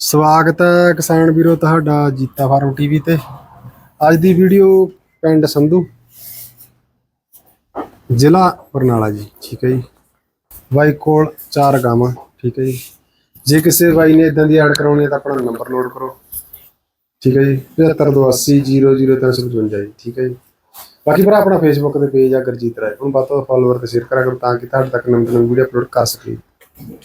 ਸਵਾਗਤ ਹੈ ਕਿਸਾਨ ਵੀਰੋ ਤੁਹਾਡਾ ਜੀਤਾ ਫਾਰਮ ਟੀਵੀ ਤੇ। ਅੱਜ ਦੀ ਵੀਡੀਓ ਪਿੰਡ ਸੰਧੂ, ਜ਼ਿਲ੍ਹਾ ਬਰਨਾਲਾ ਜੀ, ਠੀਕ ਹੈ ਜੀ। ਬਾਈ ਕੋਲ ਚਾਰ ਗਾਵਾਂ, ਠੀਕ ਹੈ ਜੀ। ਜੇ ਕਿਸੇ ਬਾਈ ਨੇ ਇਦਾਂ ਦੀ ਐਡ ਕਰਾਉਣੀ ਹੈ ਤਾਂ ਆਪਣਾ ਨੰਬਰ ਨੋਟ ਕਰੋ, ਠੀਕ ਹੈ ਜੀ। 7582000355 ਜੀ, ਠੀਕ ਹੈ ਜੀ। ਬਾਕੀ ਭਰਾ, ਆਪਣਾ ਫੇਸਬੁੱਕ ਤੇ ਪੇਜ ਆ ਗੁਰਜੀਤ ਰਾਏ, ਉਹਨੂੰ ਵੱਧ ਤੋਂ ਫਾਲੋਅਰ ਤੇ ਸ਼ੇਅਰ ਕਰਿਆ ਕਰੋ ਤਾਂ ਕਿ ਤੁਹਾਡੇ ਤੱਕ ਨਵੀਂ ਨਵੀਂ ਵੀਡੀਓ ਅਪਲੋਡ ਕਰ ਸਕੀਏ।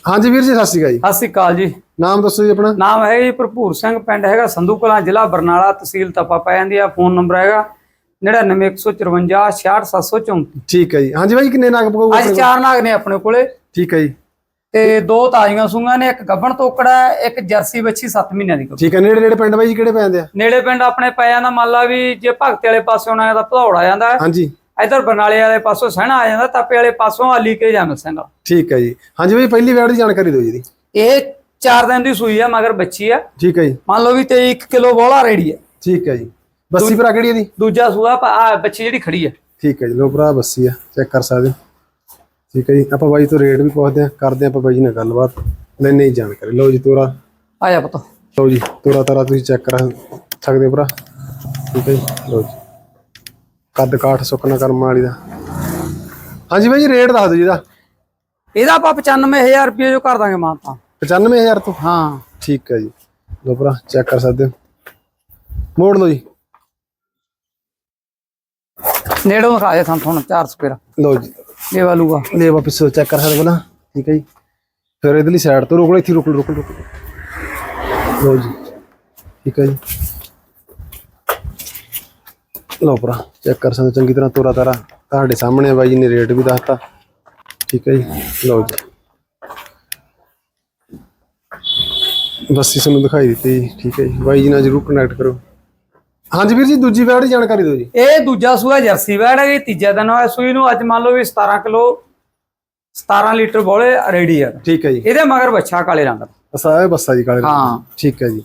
ਹਾਂਜੀ ਵੀਰ ਜੀ, ਸਤਿ ਸ਼੍ਰੀ ਅਕਾਲ ਜੀ। ਸਤਿ ਸ਼੍ਰੀ ਅਕਾਲ ਜੀ। ਨਾਮ ਦੱਸੋ ਜੀ ਆਪਣਾ। ਨਾਮ ਹੈ ਜੀ ਭਰਪੂਰ ਸਿੰਘ ਪਿੰਡ ਹੈਗਾ ਸੰਧੂ ਕਲਾਂ ਜ਼ਿਲ੍ਹਾ ਬਰਨਾਲਾ ਤਹਿਸੀਲ ਤਪਾ ਪੈ ਜਾਂਦੀ ਆ ਫੋਨ ਨੰਬਰ ਹੈਗਾ 99154 66734 ਠੀਕ ਹੈ ਜੀ। ਹਾਂਜੀ ਬਾਈ ਕਿੰਨੇ ਨਗ ਪਕਾਊਗਾ ਅੱਜ ਚਾਰ ਨਾਗ ਨੇ ਆਪਣੇ ਕੋਲੇ। ਠੀਕ ਹੈ ਜੀ। ਤੇ ਦੋ ਤਾਜ਼ੀਆਂ ਸੂਆਂ ਨੇ ਇੱਕ ਗੱਬਣ ਤੋਕੜਾ ਇੱਕ ਜਰਸੀ ਬੱਚੀ 7 ਮਹੀਨਿਆਂ ਦੀ ਗੱਭਣ। ਠੀਕ ਹੈ ਨੇੜੇ ਨੇੜੇ ਪਿੰਡ ਬਾਈ ਜੀ ਕਿਹੜੇ ਪੈਂਦੇ ਆ? ਨੇੜੇ ਪਿੰਡ ਆਪਣੇ ਪੈ ਜਾਂਦਾ ਮੰਨ ਲਾ ਵੀ ਜੇ ਭਗਤੇ ਵਾਲੇ ਪਾਸੋਂ ਆਉਣਾ ਤਾਂ ਭਦੌੜ ਆ ਜਾਂਦਾ। ਹਾਂਜੀ। ਇਧਰ ਬਰਨਾਲੇ ਵਾਲੇ ਪਾਸੋਂ ਸਹਿਣਾ ਆ ਜਾਂਦਾ ਤਾਪੇ ਵਾਲੇ ਪਾਸੋਂ ਆਲੀ ਕੇ ਜਾਂਦਾ। ਸਿੰਘਾ ਠੀਕ ਹੈ ਜੀ। ਹਾਂਜੀ ਬਾਈ ਪਹਿਲੀ ਵੈੜ ਦੀ ਜਾਣਕਾਰੀ ਦਿਓ ਜੀ। ਇਹ 4 ਦਿਨ ਦੀ ਸੂਈ ਆ ਮਗਰ ਬੱਚੀ ਆ। ਠੀਕ ਹੈ ਜੀ। ਮੰਨ ਲਓ ਵੀ ਤੇ 1 ਕਿਲੋ ਬੋਲਾ ਰੇੜੀ ਆ। ਠੀਕ ਹੈ ਜੀ। ਬੱਸੀ ਭਰਾ ਕਿਹੜੀ ਇਹਦੀ ਦੂਜਾ ਸੂਆ ਆਹ ਬੱਚੀ ਜਿਹੜੀ ਖੜੀ ਆ। ਠੀਕ ਹੈ ਜੀ। ਲੋ ਭਰਾ ਬੱਸੀ ਆ। ਚੈੱਕ ਕਰ ਸਕਦੇ ਹੋ। ਠੀਕ ਹੈ ਜੀ। ਆਪਾਂ ਬਾਈ ਤੋਂ ਰੇਟ ਵੀ ਪੁੱਛਦੇ ਆ ਕਰਦੇ ਆ ਆਪਾਂ ਬਾਈ ਨਾਲ ਗੱਲਬਾਤ। ਲੈਣੇ ਹੀ ਜਾਣਕਾਰੀ। ਲਓ ਜੀ ਤੋਰਾ। ਆ ਜਾ ਪੁੱਤ। ਲਓ ਜੀ ਤੋਰਾ ਤਾਰਾ ਤੁਸੀਂ ਚੈੱਕ ਕਰ ਸਕਦੇ ਹੋ ਭਰਾ। ਠੀਕ ਹੈ ਜੀ। ਲਓ ਜੀ। ਕੱਦ ਕਾਠ ਸੁੱਕਣਾ ਕਰਮ ਵਾਲੀ ਦਾ। ਹਾਂਜੀ ਬਾਈ ਜੀ ਰੇਟ ਦੱਸ ਦਿਓ ਜੀ ਇਹਦਾ। ਇਹਦਾ ਆਪਾਂ 95000 ਰੁਪਏ ਜੋ ਕਰ ਦਾਂਗੇ ਮਾਂ ਤਾਂ 95000 ਤੋਂ? ਹਾਂ। ਠੀਕ ਹੈ ਜੀ। ਲੋ ਭਰਾ ਚੈੱਕ ਕਰ ਸਕਦੇ ਹੋ। ਮੋੜ ਲਓ ਜੀ। ਨੇੜੋਂ ਦਿਖਾ ਦੇ ਸਾਨੂੰ ਹੁਣ 4 ਸਪੇਰਾ। ਲਓ ਜੀ। ਇਹ ਵਾਲੂਗਾ। ਲੈ ਵਾਪਸ ਚੈੱਕ ਕਰ ਸਕਦੇ ਨਾ। ਠੀਕ ਹੈ ਜੀ। ਫਿਰ ਇਧਰਲੀ ਸਾਈਡ ਤੋਂ ਰੋਕ ਲਓ ਇੱਥੇ ਰੋਕ ਲਓ, ਰੋਕ ਲਓ। ਲਓ। ਜੀ। ਠੀਕ ਹੈ ਜੀ। ਲਓ ਭਰਾ ਚੈੱਕ ਕਰ ਸਕਦੇ ਚੰਗੀ ਤਰ੍ਹਾਂ ਤੋਰਾ ਤਾਰਾ ਤੁਹਾਡੇ ਸਾਹਮਣੇ ਬਾਈ ਜੀ ਨੇ ਰੇਟ ਵੀ ਦੱਸਤਾ। ਠੀਕ ਹੈ ਜੀ। ਲਓ ਜੀ। ਬਸ ਇਸ ਨੂੰ ਦਿਖਾਈ ਦਿੱਤੀ ਜੀ ਠੀਕ ਹੈ ਜੀ। ਬਾਈ ਜੀ ਨਾਲ ਜਰੂਰ ਕਨੈਕਟ ਕਰੋ। ਹਾਂਜੀ ਵੀਰ ਜੀ ਦੂਜੀ ਵੈੜ ਦੀ ਜਾਣਕਾਰੀ ਦਿਓ ਜੀ। ਇਹ ਦੂਜਾ ਸੂਆ ਜਰਸੀ ਵੈੜ ਹੈ ਤੀਜਾ ਦਿਨ ਹੋਇਆ ਸੂਈ ਨੂੰ ਅੱਜ ਮੰਨ ਲਓ ਵੀ 17 ਕਿਲੋ 17 ਲੀਟਰ ਬੋਲੇ ਰੈਡੀ ਆ ਠੀਕ ਹੈ ਜੀ। ਇਹਦੇ ਮਗਰ ਬੱਚਾ ਕਾਲੇ ਰੰਗ ਦਾ। ਅਸਾ ਹੈ ਬੱਸਾ ਜੀ ਕਾਲੇ ਰੰਗ ਹਾਂ। ਦੀ। ਠੀਕ ਹੈ ਜੀ।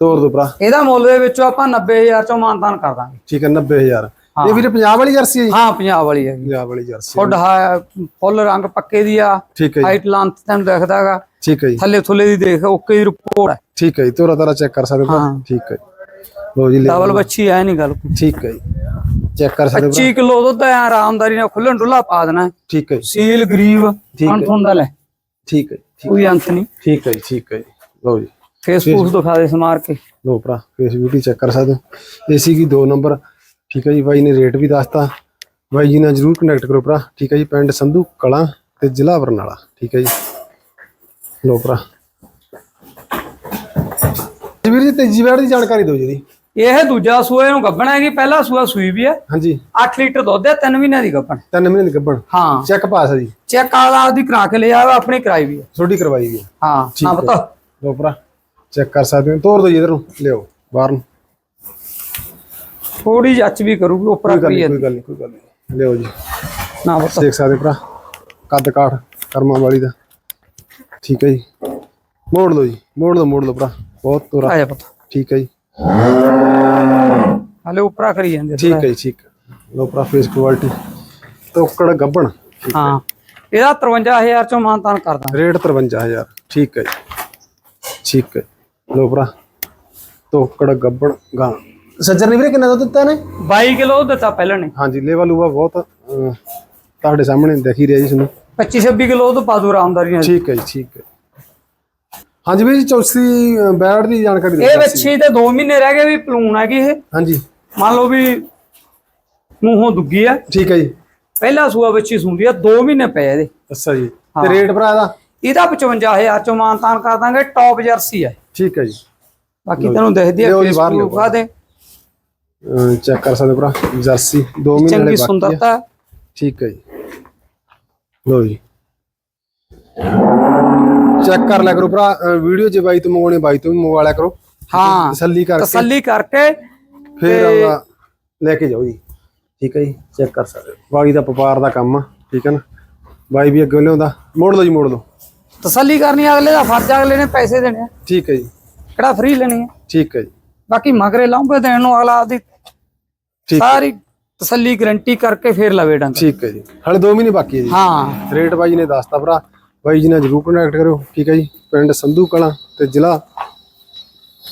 ਤੋਰ ਦੋ ਭਰਾ। ਇਹਦਾ ਮੁੱਲ ਦੇ ਵਿੱਚੋਂ ਆਪਾਂ 90000 ਚੋਂ ਮਾਨਤਾਨ ਕਰ ਦਾਂਗੇ। ਠੀਕ ਹੈ 90000 ਹਾਂ। ਇਹ ਵੀਰੇ ਪੰਜਾਬ ਵਾਲੀ ਜਰਸੀ ਹੈ ਜੀ ਹਾਂ ਪੰਜਾਬ ਵਾਲੀ ਹੈਗੀ ਪੰਜਾਬ ਵਾਲੀ ਜਰਸੀ ਫੁੱਡ ਹਾ ਫੁੱਲ ਰੰਗ ਪੱਕੇ ਦੀ ਆ ਠੀਕ ਹੈ ਜੀ ਹਾਈਟ ਲਾਂਥ ਤੈਨੂੰ ਦਿਖਦਾਗਾ ਠੀਕ ਹੈ ਜੀ ਥੱਲੇ ਥੁੱਲੇ ਦੀ ਦੇਖ ਓਕੇ ਦੀ ਰਿਪੋਰਟ ਹੈ ਠੀਕ ਹੈ ਜੀ ਤੋਰਾ ਤਾਰਾ ਚੈੱਕ ਕਰ ਸਕਦੇ ਹੋ ਹਾਂ। ਠੀਕ ਹੈ ਲੋ ਜੀ ਲੈ ਡਬਲ ਬੱਚੀ ਐ ਨਹੀਂ ਗੱਲ ਠੀਕ ਹੈ ਜੀ ਚੈੱਕ ਕਰ ਸਕਦੇ ਹੋ 25 ਕਿਲੋ ਦੁੱਧ ਐ ਆਰਾਮਦਾਰੀ ਨਾਲ ਖੁੱਲਣ ਡੁੱਲਾ ਪਾ ਦੇਣਾ ਹੈ। ਠੀਕ ਹੈ ਜੀ ਸੀਲ ਗਰੀਬ ਹੈ। ਅਣਥੁੰਦ ਲੈ ਠੀਕ ਹੈ ਕੋਈ ਅੰਤ ਨਹੀਂ ਠੀਕ ਹੈ ਜੀ ਠੀਕ ਹੈ ਜੀ ਲੋ ਜੀ ਫੇਸਬੁੱਕ ਦਿਖਾ ਦੇ ਸਮਾਰ ਕੇ ਲੋ ਭਰਾ ਫੇਸ ਬਿਊਟੀ ਚੈੱਕ ਕਰ ਸਕਦੇ ਹੋ ਏਸੀ ਕੀ 2 ਨੰਬਰ ਠੀਕ ਹੈ ਜੀ ਬਾਈ ਨੇ ਰੇਟ ਵੀ ਦੱਸਤਾ। ਬਾਈ ਜੀ ਨਾਲ ਜਰੂਰ ਕਨੈਕਟ ਕਰੋ ਭਰਾ। ਠੀਕ ਹੈ ਜੀ ਪਿੰਡ ਸੰਧੂ ਕਲਾਂ ਤੇ ਜ਼ਿਲ੍ਹਾ ਬਰਨਾਲਾ। ਠੀਕ ਹੈ ਜੀ। ਲੋ ਭਰਾ। ਵੀਰ ਜੀ ਤੇਜੀ ਵੈੜ ਦੀ ਜਾਣਕਾਰੀ ਦਿਓ ਜੀ। ਇਹ ਦੂਜਾ ਸੂਆ ਇਹਨੂੰ ਗੱਬਣਾ ਹੈਗੀ ਪਹਿਲਾ ਸੂਆ ਸੂਈ ਵੀ ਹੈ। ਹਾਂਜੀ। 8 ਲੀਟਰ ਦੁੱਧ ਹੈ 3 ਮਹੀਨਿਆਂ ਦੀ ਗੱਬਣ ਤਿੰਨ ਮਹੀਨੇ ਦੀ ਗੱਭਣ? ਹਾਂ। ਚੈੱਕ ਪਾਸ ਹੈ ਜੀ। ਚੈੱਕ ਆਲਾ ਦੀ ਕਰਾ ਕੇ ਲਿਆ ਵਾ ਆਪਣੀ ਕਰਾਈ ਵੀ ਹੈ। ਛੋਟੀ ਕਰਵਾਈ ਗਈ ਹਾਂ। ਠੀਕ ਨਾ ਹੈ। ਪਤਾ ਲੋ ਭਰਾ ਚੈੱਕ ਕਰ ਸਕਦੇ ਹੋ। ਤੋਰ ਦਿਓ ਜੀ ਇਧਰ। ਨੂੰ ਲਿਓ ਬਾਹਰ ਨੂੰ। ਥੋੜੀ ਜਿਹੀ ਅੱਚ ਵੀ ਕਰੂਗੀ ਉਪਰਾ ਕੋਈ ਗੱਲ ਨਹੀਂ ਕੋਈ ਗੱਲ ਨਹੀਂ ਕੋਈ ਗੱਲ ਨਹੀਂ ਲਿਓ ਜੀ। ਨਾ ਪਤਾ। ਦੇਖ ਸਕਦੇ ਭਰਾ ਕੱਦ ਕਾਠ ਕਰਮਾਂ ਵਾਲੀ ਦਾ। ਠੀਕ ਹੈ ਜੀ। ਮੋੜ ਲਓ ਜੀ ਮੋੜ ਲਓ ਮੋੜ ਲਓ ਭਰਾ। ਬਹੁਤ ਤੋਰਾ। ਆ ਜਾ ਪਤਾ। ਠੀਕ ਹੈ ਜੀ। ਹਲੇ ਉਪਰਾ ਕਰੀ ਜਾਂਦੇ ਠੀਕ ਹੈ ਜੀ ਠੀਕ। ਲਓ ਭਰਾ ਫੇਸ ਕੁਆਲਿਟੀ ਤੋਕੜ ਗੱਬਣ। ਹਾਂ। ਇਹਦਾ 53000 ਚੋਂ ਮਾਨਤਾਨ ਕਰਦਾ। ਰੇਟ 53000 ਠੀਕ ਹੈ ਜੀ। ਠੀਕ ਹੈ। ਲਓ ਭਰਾ ਤੋਕੜ ਗੱਬਣ ਗਾਂ। ਸੱਜਰ ਨੇ ਵੀਰੇ ਕਿੰਨਾ ਦੁੱਧ ਦਿੱਤਾ ਨੇ 22 ਕਿਲੋ ਦਿੱਤਾ ਪਹਿਲਾਂ ਨੇ। ਹਾਂਜੀ ਲੇਵਾ ਲੂਵਾ ਬਹੁਤ ਅਹ, ਤੁਹਾਡੇ ਸਾਹਮਣੇ ਦਿਖ ਹੀ ਰਿਹਾ ਜੀ ਤੁਹਾਨੂੰ। 25 26 ਕਿਲੋ ਤੋਂ ਪਾਦੂ ਆਰਾਮਦਾਰੀ ਨਾਲ। ਠੀਕ ਹੈ ਜੀ ਠੀਕ ਹੈ। ਹਾਂਜੀ ਵੀਰ ਜੀ ਚੌਥੀ ਅਹ, ਬੈੜ ਦੀ ਜਾਣਕਾਰੀ ਦਿਓ ਇਹ ਬੱਚੀ ਤੇ 2 ਮਹੀਨੇ ਰਹਿ ਗਏ ਵੀ ਪਲੂਣ ਹੈਗੀ ਇਹ। ਹਾਂਜੀ। ਮੰਨ ਲਓ ਵੀ ਮੂੰਹੋਂ ਦੁੱਗੀ ਆ। ਠੀਕ ਹੈ ਜੀ। ਪਹਿਲਾ ਸੂਆ ਬੱਚੀ ਸੁੰਦੀ ਆ 2 ਮਹੀਨੇ ਪਏ ਇਹਦੇ। ਅੱਛਾ ਜੀ। ਤੇ ਰੇਟ ਭਰਾ ਦਾ ਇਹਦਾ 55000 ਚੋਂ ਮਾਨਤਾਨ ਕਰ ਦਾਂਗੇ ਟੌਪ ਜਰਸੀ ਹੈ ਠੀਕ ਹੈ ਜੀ। ਬਾਕੀ ਤੈਨੂੰ ਦਿਖਦੀ ਆ ਲਿਓ ਜੀ, ਬਾਹਰ ਲਿਓ, ਆ ਦੇ ਚੈੱਕ ਕਰ ਸਕਦੇ ਭਰਾ ਜਰਸੀ 2 ਮਹੀਨੇ ਵਾਲੇ ਚੰਗੀ ਬਾਕੀ ਆ। ਸੁੰਦਰਤਾ। ਠੀਕ ਹੈ ਜੀ। ਲੋ ਜੀ। ਚੈੱਕ ਕਰ ਲਿਆ ਕਰੋ ਭਰਾ ਵੀਡੀਓ ਜੇ ਬਾਈ ਤੋਂ ਮੰਗਵਾਉਣੇ ਬਾਈ ਤੋਂ ਵੀ ਮੰਗਵਾ ਲਿਆ ਕਰੋ। ਹਾਂ ਤਸੱਲੀ ਕਰਕੇ। ਤਸੱਲੀ ਕਰਕੇ ਫਿਰ ਆਪਦਾ ਲੈ ਕੇ ਜਾਓ ਜੀ। ਠੀਕ ਹੈ ਜੀ ਚੈੱਕ ਕਰ ਸਕਦੇ ਹੋ। ਬਾਈ ਦਾ ਵਪਾਰ ਦਾ ਕੰਮ ਆ ਠੀਕ ਹੈ ਨਾ? ਬਾਈ ਵੀ ਅੱਗੇ ਲਿਆਉਂਦਾ। ਮੋੜ ਲਓ ਜੀ ਮੋੜ ਲਓ। ਤਸੱਲੀ ਕਰਨੀ ਅਗਲੇ ਦਾ ਫਰਜ਼ ਆ, ਅਗਲੇ ਨੇ ਪੈਸੇ ਦੇਣੇ ਆ। ਠੀਕ ਹੈ ਜੀ। ਕਿਹੜਾ ਫ੍ਰੀ ਲੈਣੀ ਹੈ ਠੀਕ ਹੈ ਜੀ। ਬਾਕੀ ਮਗਰੇ ਲਾਉਂਗੇ ਦੇਣ ਨੂੰ ਅਗਲਾ ਆਪਦੀ ਸਾਰੀ ਤਸੱਲੀ ਗਰੰਟੀ ਕਰਕੇ ਫੇਰ ਲਵੇ ਡੰਗ। ਠੀਕ ਹੈ ਜੀ। ਹਲੇ 2 ਮਹੀਨੇ ਬਾਕੀ ਹੈ ਜੀ। ਹਾਂ। ਰੇਟ ਬਾਈ ਨੇ ਦੱਸਤਾ ਭਰਾ। ਬਾਈ ਜੀ ਨਾਲ ਜਰੂਰ ਕੰਟੈਕਟ ਕਰੋ ਠੀਕ ਹੈ ਜੀ। ਪਿੰਡ ਸੰਧੂ ਕਲਾਂ ਤੇ ਜ਼ਿਲ੍ਹਾ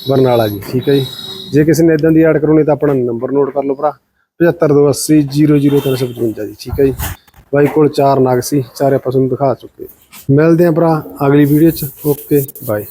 ਬਰਨਾਲਾ ਜੀ। ਠੀਕ ਹੈ ਜੀ। ਜੇ ਕਿਸੇ ਨੇ ਇਦਾਂ ਦੀ ਐਡ ਕਰਾਉਣੀ ਤਾਂ ਆਪਣਾ ਨੰਬਰ ਨੋਟ ਕਰ ਲਓ ਭਰਾ। 7528000355 ਜੀ। ਠੀਕ ਹੈ ਜੀ। ਬਾਈ ਕੋਲ ਚਾਰ ਨਾਗ ਸੀ। ਚਾਰੇ ਆਪਾਂ ਤੁਹਾਨੂੰ ਦਿਖਾ ਚੁੱਕੇ। ਮਿਲਦੇ ਆਂ ਭਰਾ ਅਗਲੀ ਵੀਡੀਓ ਚ। Okay bye